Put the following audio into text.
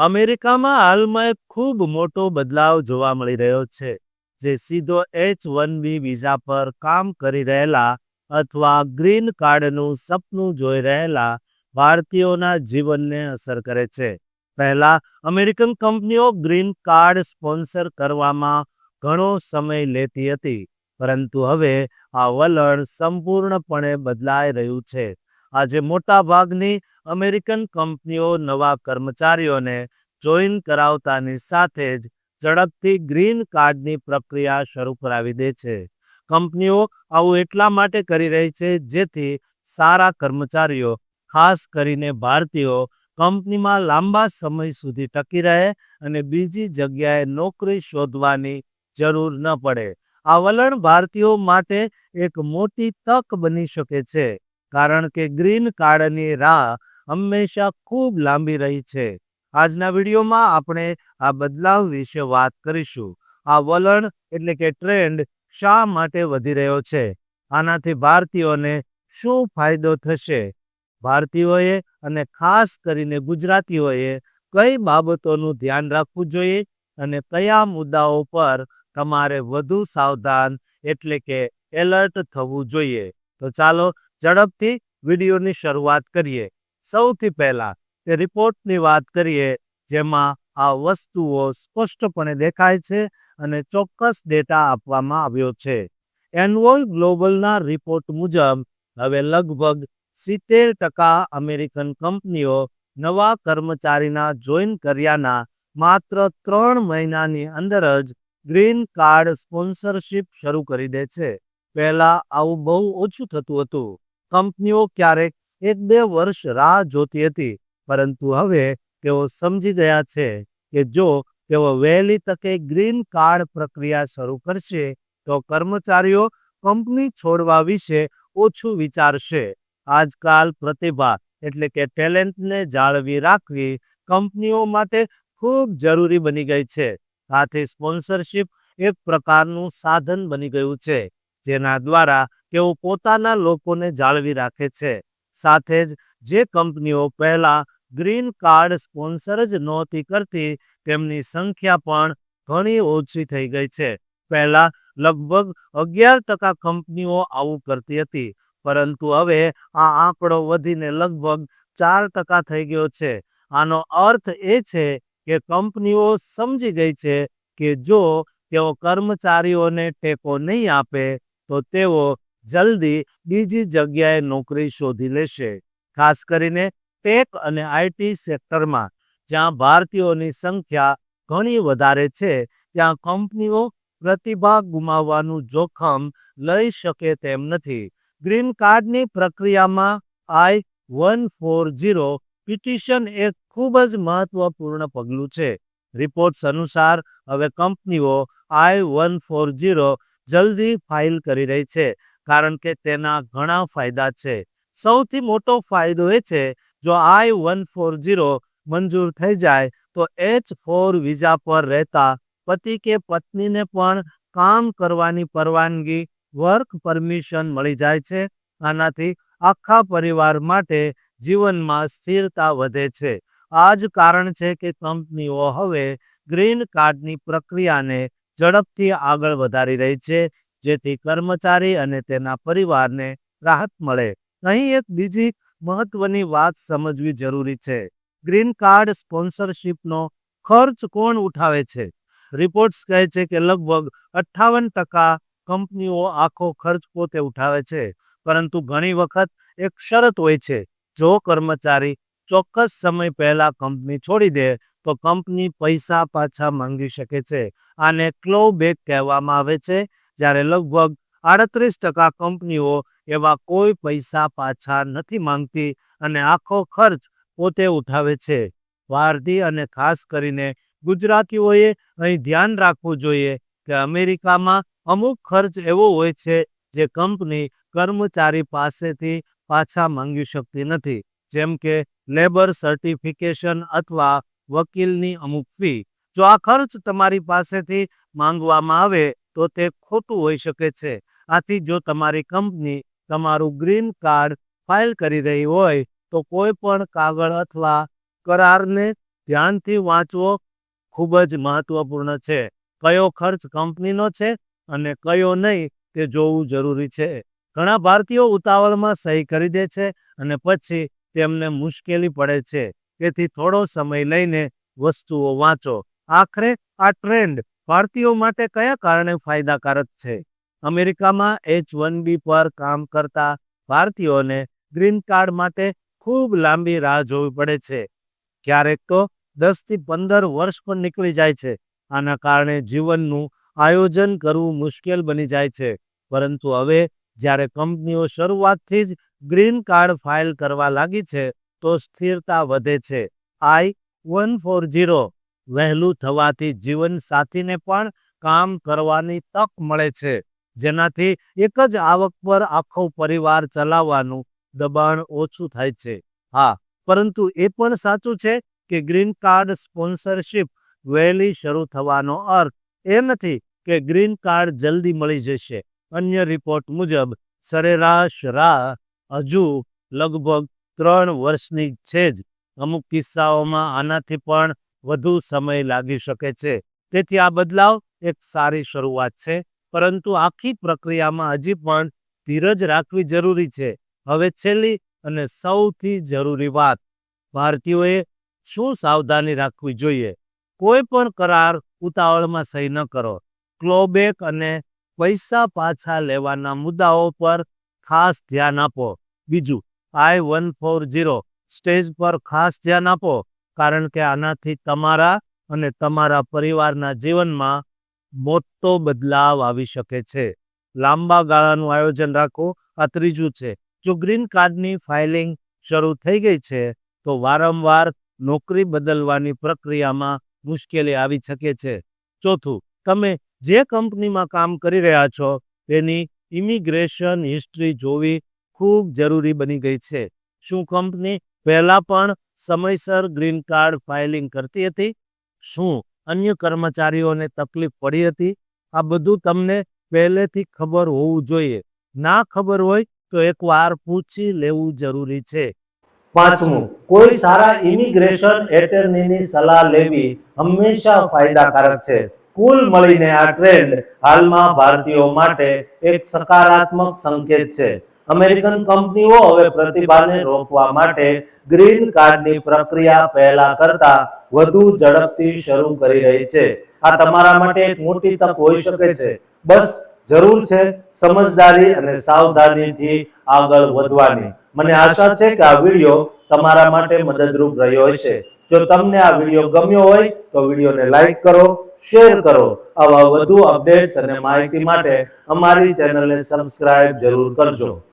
અમેરિકામાં હાલમાં એક ખૂબ મોટો બદલાવ જોવા મળી રહ્યો છે, જે સીધો એચ વન બી વિઝા પર કામ કરી રહેલા અથવા ગ્રીન કાર્ડનું સપનું જોઈ રહેલા ભારતીયોના જીવનને અસર કરે છે. પહેલા, અમેરિકન કંપનીઓ ગ્રીન કાર્ડ સ્પોન્સર કરવામાં ઘણો સમય લેતી હતી, પરંતુ હવે આ વલણ સંપૂર્ણપણે બદલાઈ રહ્યું છે. આજે મોટા ભાગની અમેરિકન કંપનીઓ નવા કર્મચારીઓને જોઈન કરાવતાની સાથે જ ઝડપથી ગ્રીન કાર્ડની પ્રક્રિયા શરૂ કરાવી દે છે. કંપનીઓ આવું એટલા માટે કરી રહી છે જેથી સારા કર્મચારીઓ, ખાસ કરીને ભારતીયો, કંપનીમાં લાંબા સમય સુધી ટકી રહે અને બીજી જગ્યાએ નોકરી શોધવાની જરૂર ન પડે. આ વલણ ભારતીયો માટે એક મોટી તક બની શકે છે. કારણ કે ગ્રીન કાર્ડની રાહ હંમેશા ખૂબ લાંબી રહી છે. આજના વિડીયોમાં આપણે આ બદલાવ વિશે વાત કરીશું. આ વલણ એટલે કે ટ્રેન્ડ શા માટે વધી રહ્યો છે? આનાથી ભારતીયોને શું ફાયદો થશે? ભારતીયોએ અને ખાસ કરીને ગુજરાતીઓએ કઈ બાબતોનું ધ્યાન રાખવું જોઈએ અને કયા મુદ્દાઓ પર તમારે વધુ સાવધાન એટલે કે એલર્ટ થવું જોઈએ? તો ચાલો ઝડપથી વિડીયોની શરૂઆત કરીએ. સૌથી પહેલા તે રિપોર્ટની વાત કરીએ, જેમાં આ વસ્તુઓ સ્પષ્ટપણે દેખાય છે અને ચોક્કસ ડેટા આપવામાં આવ્યો છે. એનવોલ ગ્લોબલના રિપોર્ટ મુજબ, હવે લગભગ સિત્તેર ટકા અમેરિકન કંપનીઓ નવા કર્મચારીના જોઈન કર્યાના માત્ર ત્રણ મહિનાની અંદર જ ગ્રીન કાર્ડ સ્પોન્સરશિપ શરૂ કરી દે છે. પહેલા આવું બહુ ઓછું થતું હતું. કંપનીઓ ક્યારેક એક બે વર્ષ રાહ જોતી હતી, પરંતુ હવે તેઓ સમજી ગયા છે કે જો તેઓ વહેલી તકે ગ્રીન કાર્ડ પ્રક્રિયા શરૂ કરશે, તો કર્મચારીઓ કંપની છોડવા વિશે ઓછું વિચારશે. આજકાલ પ્રતિભા એટલે કે ટેલેન્ટને જાળવી રાખવી કંપનીઓ માટે ખૂબ જરૂરી બની ગઈ છે. આથી સ્પોન્સરશિપ એક પ્રકારનું સાધન બની ગયું છે. જેના દ્વારા તેઓ પોતાના લોકોને જાળવી રાખે છે. સાથે જ જે કંપનીઓ પહેલા ગ્રીન કાર્ડ સ્પોન્સર જ નહોતી કરતી, તેમની સંખ્યા પણ ઘણી ઓછી થઈ ગઈ છે. પહેલા લગભગ અગિયાર ટકા કંપનીઓ આવું કરતી હતી, પરંતુ હવે આ આંકડો વધીને લગભગ ચાર ટકા થઈ ગયો છે. આનો અર્થ એ છે કે કંપનીઓ સમજી ગઈ છે કે જો તેઓ કર્મચારીઓને ટેકો નહીં આપે તો તેઓ જલ્દી બીજી જગ્યાએ નોકરી શોધી લેશે, ખાસ કરીને ટેક અને આઈટી સેક્ટરમાં, જ્યાં ભારતીયોની સંખ્યા ઘણી વધારે છે, ત્યાં કંપનીઓ પ્રતિભા ગુમાવવાનું જોખમ લઈ શકે તેમ નથી. ગ્રીન કાર્ડની પ્રક્રિયામાં I one four zero petition એક ખૂબ જ મહત્વપૂર્ણ પગલું છે. રિપોર્ટ્સ અનુસાર, હવે કંપનીઓ આઈ વન ફોર ઝીરો જલ્દી ફાઇલ કરી રહી છે, કારણ કે તેના ઘણા ફાયદા છે. સૌથી મોટો ફાયદો એ છે, જો આઈ વન ફોર ઝીરો મંજૂર થઈ જાય, તો એચ ફોર વિઝા પર રહેતા પતિ કે પત્નીને પણ કામ કરવાની પરવાનગી, વર્ક પરમિશન મળી જાય છે. આનાથી આખા પરિવાર માટે જીવનમાં સ્થિરતા વધે છે. આ જ કારણ છે કે કંપનીઓ હવે ગ્રીન કાર્ડની પ્રક્રિયાને ઝડપથી આગળ વધારી રહી છે, જેથી કર્મચારી અને તેના પરિવારને રાહત મળે. અહીં એક બીજી મહત્વની વાત સમજવી જરૂરી છે. ગ્રીન કાર્ડ સ્પોન્સરશીપનો ખર્ચ કોણ ઉઠાવે છે? રિપોર્ટ્સ કહે છે કે લગભગ અઠ્ઠાવન ટકા કંપનીઓ આખો ખર્ચ પોતે ઉઠાવે છે, પરંતુ ઘણી વખત એક શરત હોય છે. જો કર્મચારી ચોક્કસ સમય પહેલા કંપની છોડી દે તો કંપની પૈસા પાછા માંગી શકે છે. આને ક્લો બેક કહેવામાં આવે છે, જ્યારે લગભગ આડત્રીસ ટકા કંપનીઓ એવા કોઈ પૈસા પાછા નથી માંગતી અને આખો ખર્ચ પોતે ઉઠાવે છે. ભારતીય અને ખાસ કરીને ગુજરાતીઓએ અહીં ધ્યાન રાખવું જોઈએ કે અમેરિકામાં અમુક ખર્ચ એવો હોય છે જે કંપની કર્મચારી પાસેથી પાછા માંગી શકતી નથી, જેમ કે લેબર સર્ટિફિકેશન અથવા વકીલની અમુક ફી. જો આ ખર્ચ તમારી પાસેથી માંગવામાં આવે, તો તે ખોટું હોઈ શકે છે. આથી જો તમારી કંપની તમારું ગ્રીન કાર્ડ ફાઇલ કરી રહી હોય, તો કોઈ પણ કાગળ અથવા કરારને ધ્યાનથી વાંચવો ખૂબ જ મહત્વપૂર્ણ છે. કયો ખર્ચ કંપનીનો છે અને કયો નહીં, તે જોવું જરૂરી છે. ઘણા ભારતીયો ઉતાવળમાં સહી કરી દે છે અને પછી તેમને મુશ્કેલી પડે છે. તેથી થોડો સમય લઈને વસ્તુઓ વાંચો. આખરે આ ટ્રેન્ડ ભારતીયો માટે કયા કારણે ફાયદાકારક છે? અમેરિકામાં એચ વન બી પર કામ કરતા ભારતીયોને ગ્રીન કાર્ડ માટે ખૂબ લાંબી રાહ જોવી પડે છે. ક્યારેક તો દસથી પંદર વર્ષ પણ નીકળી જાય છે. આના કારણે જીવનનું આયોજન કરવું મુશ્કેલ બની જાય છે. પરંતુ હવે જ્યારે કંપનીઓ શરૂઆતથી જ ગ્રીન કાર્ડ ફાઇલ કરવા લાગી છે તો સ્થિરતા વધે છે. આઈ વન ફોર ઝીરો વહેલું થવાથી જીવનસાથીને પણ કામ કરવાની તક મળે છે. જેનાથી એક જ આવક પર આખો પરિવાર ચલાવવાનું દબાણ ઓછું થાય છે. હા, પરંતુ એ પણ સાચું છે કે ગ્રીન કાર્ડ સ્પોન્સરશિપ વહેલી શરૂ થવાનો અર્થ એ નથી કે ગ્રીન કાર્ડ જલ્દી મળી જશે. અન્ય રિપોર્ટ મુજબ, સરેરાશ રાહ હજુ લગભગ ત્રણ વર્ષની છે જ. અમુક કિસ્સાઓમાં આનાથી પણ વધુ સમય લાગી શકે છે. તેથી આ બદલાવ એક સારી શરૂઆત છે. પરંતુ આખી પ્રક્રિયામાં હજી પણ ધીરજ રાખવી જરૂરી છે. હવે છેલ્લી અને સૌથી જરૂરી વાત. ભારતીયોએ શું સાવધાની રાખવી જોઈએ? કોઈ પણ કરાર ઉતાવળમાં સહી ન કરો. ક્લોબેક અને પૈસા પાછા લેવાના મુદ્દાઓ પર ખાસ ધ્યાન આપો. બીજું I one four zero stage પર ખાસ ધ્યાન આપો, કારણ કે આનાથી તમારા અને તમારા પરિવારના જીવનમાં મોટો બદલાવ આવી શકે છે. લાંબા ગાળાનું આયોજન રાખો. આ ત્રીજું છે, જો ગ્રીન કાર્ડની ફાઇલિંગ શરૂ થઈ ગઈ છે, તો વારંવાર નોકરી બદલવાની પ્રક્રિયામાં મુશ્કેલી આવી શકે છે. ચોથું, તમે જે કંપનીમાં કામ કરી રહ્યા છો, તેની ઇમિગ્રેશન હિસ્ટ્રી જોવી ખૂબ જરૂરી બની ગઈ છે. શું કંપની પહેલા પણ સમયસર ગ્રીન કાર્ડ ફાઇલિંગ કરતી હતી? શું અન્ય કર્મચારીઓને તકલીફ પડી હતી? આ બધું તમને પહેલેથી ખબર હોવું જોઈએ. ના ખબર હોય તો એકવાર પૂછી લેવું જરૂરી છે. પાંચમું કોઈ સારા ઇમિગ્રેશન એટર્નીની સલાહ લેવી હંમેશા ફાયદાકારક છે. કુલ મળીને આ ટ્રેન્ડ હાલમાં ભારતીયો માટે એક સકારાત્મક સંકેત છે. અમેરિકન કંપનીઓ હવે પ્રતિભાને રોકવા માટે ગ્રીન કાર્ડની પ્રક્રિયા પહેલા કરતા વધુ ઝડપથી શરૂ કરી રહી છે. આ તમારા માટે એક મોટી તક હોઈ શકે છે. બસ જરૂર છે સમજદારી અને સાવધાનીથી આગળ વધવાની. મને આશા છે કે આ વીડિયો તમારા માટે મદદરૂપ રહ્યો હશે. જો તમને આ વીડિયો ગમ્યો હોય તો વિડીયોને લાઈક કરો, શેર કરો. આવા વધુ અપડેટ્સ અને માહિતી માટે અમારી ચેનલને સબસ્ક્રાઇબ જરૂર કરજો.